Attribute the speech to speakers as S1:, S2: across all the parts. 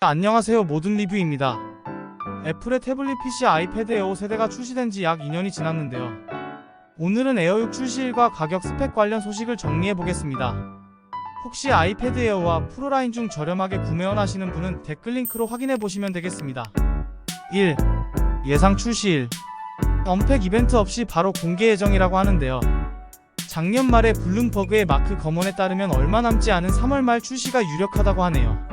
S1: 안녕하세요 모든 리뷰입니다. 애플의 태블릿 PC 아이패드 에어 5세대가 출시된 지 약 2년이 지났는데요. 오늘은 에어 6 출시일과 가격 스펙 관련 소식을 정리해 보겠습니다. 혹시 아이패드 에어와 프로라인 중 저렴하게 구매 원하시는 분은 댓글 링크로 확인해 보시면 되겠습니다. 1. 예상 출시일 언팩 이벤트 없이 바로 공개 예정이라고 하는데요. 작년 말에 블룸버그의 마크 검언에 따르면 얼마 남지 않은 3월 말 출시가 유력하다고 하네요.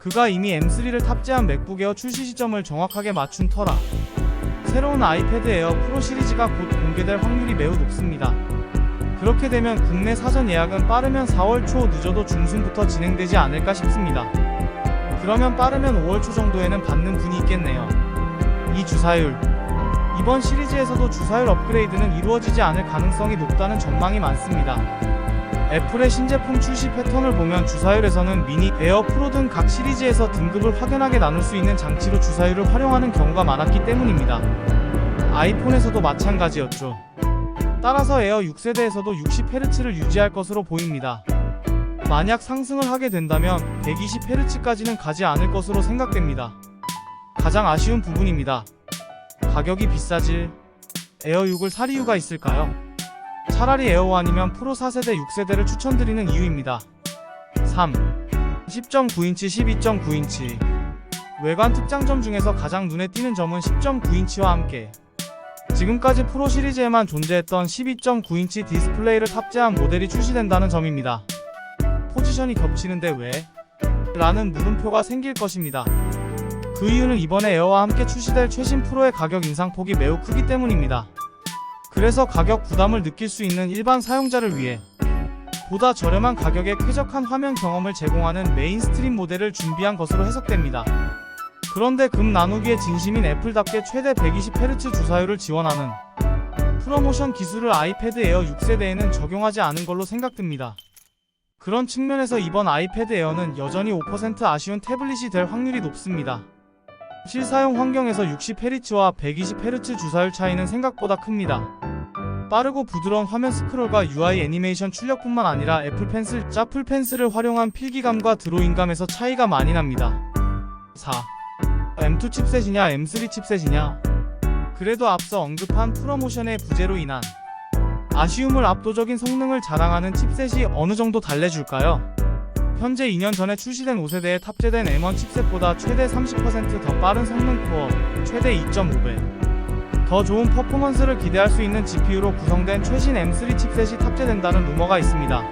S1: 그가 이미 M3를 탑재한 맥북 에어 출시 시점을 정확하게 맞춘 터라 새로운 아이패드 에어 프로 시리즈가 곧 공개될 확률이 매우 높습니다. 그렇게 되면 국내 사전 예약은 빠르면 4월 초 늦어도 중순부터 진행되지 않을까 싶습니다. 그러면 빠르면 5월 초 정도에는 받는 분이 있겠네요. 이 주사율 이번 시리즈에서도 주사율 업그레이드는 이루어지지 않을 가능성이 높다는 전망이 많습니다. 애플의 신제품 출시 패턴을 보면 주사율에서는 미니, 에어 프로 등 각 시리즈에서 등급을 확연하게 나눌 수 있는 장치로 주사율을 활용하는 경우가 많았기 때문입니다. 아이폰에서도 마찬가지였죠. 따라서 에어 6세대에서도 60Hz를 유지할 것으로 보입니다. 만약 상승을 하게 된다면 120Hz까지는 가지 않을 것으로 생각됩니다. 가장 아쉬운 부분입니다. 가격이 비싸질 에어 6을 살 이유가 있을까요? 차라리 에어 아니면 프로 4세대 6세대를 추천드리는 이유입니다. 3. 10.9인치 12.9인치 외관 특장점 중에서 가장 눈에 띄는 점은 10.9인치와 함께 지금까지 프로 시리즈에만 존재했던 12.9인치 디스플레이를 탑재한 모델이 출시된다는 점입니다. 포지션이 겹치는데 왜? 라는 물음표가 생길 것입니다. 그 이유는 이번에 에어와 함께 출시될 최신 프로의 가격 인상폭이 매우 크기 때문입니다. 그래서 가격 부담을 느낄 수 있는 일반 사용자를 위해 보다 저렴한 가격에 쾌적한 화면 경험을 제공하는 메인스트림 모델을 준비한 것으로 해석됩니다. 그런데 금 나누기의 진심인 애플답게 최대 120Hz 주사율을 지원하는 프로모션 기술을 아이패드 에어 6세대에는 적용하지 않은 걸로 생각됩니다. 그런 측면에서 이번 아이패드 에어는 여전히 5% 아쉬운 태블릿이 될 확률이 높습니다. 실사용 환경에서 60Hz와 120Hz 주사율 차이는 생각보다 큽니다. 빠르고 부드러운 화면 스크롤과 UI 애니메이션 출력뿐만 아니라 애플 펜슬, 짜플 펜슬을 활용한 필기감과 드로잉감에서 차이가 많이 납니다. 4. M2 칩셋이냐 M3 칩셋이냐 그래도 앞서 언급한 프로모션의 부재로 인한 아쉬움을 압도적인 성능을 자랑하는 칩셋이 어느 정도 달래줄까요? 현재 2년 전에 출시된 5세대에 탑재된 M1 칩셋보다 최대 30%더 빠른 성능 코어, 최대 2.5배. 더 좋은 퍼포먼스를 기대할 수 있는 GPU로 구성된 최신 M3 칩셋이 탑재된다는 루머가 있습니다.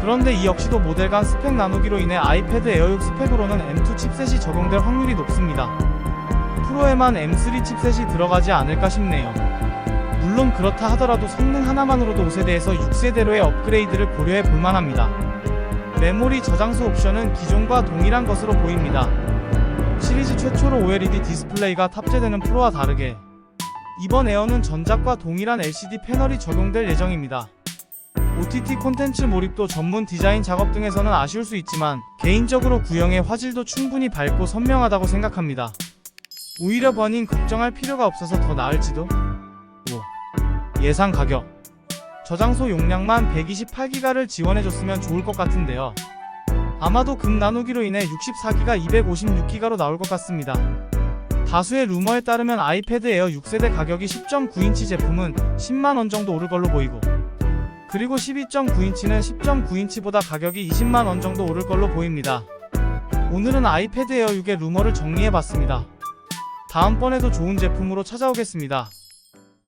S1: 그런데 이 역시도 모델 간 스펙 나누기로 인해 아이패드 에어 6 스펙으로는 M2 칩셋이 적용될 확률이 높습니다. 프로에만 M3 칩셋이 들어가지 않을까 싶네요. 물론 그렇다 하더라도 성능 하나만으로도 5세대에서 6세대로의 업그레이드를 고려해 볼 만합니다. 메모리 저장소 옵션은 기존과 동일한 것으로 보입니다. 시리즈 최초로 OLED 디스플레이가 탑재되는 프로와 다르게 이번 에어는 전작과 동일한 LCD 패널이 적용될 예정입니다. OTT 콘텐츠 몰입도 전문 디자인 작업 등에서는 아쉬울 수 있지만 개인적으로 구형의 화질도 충분히 밝고 선명하다고 생각합니다. 오히려 버닝 걱정할 필요가 없어서 더 나을지도? 5. 예상 가격 저장소 용량만 128기가를 지원해줬으면 좋을 것 같은데요. 아마도 금 나누기로 인해 64기가 256기가로 나올 것 같습니다. 다수의 루머에 따르면 아이패드 에어 6세대 가격이 10.9인치 제품은 10만원 정도 오를 걸로 보이고 그리고 12.9인치는 10.9인치보다 가격이 20만원 정도 오를 걸로 보입니다. 오늘은 아이패드 에어 6의 루머를 정리해봤습니다. 다음번에도 좋은 제품으로 찾아오겠습니다.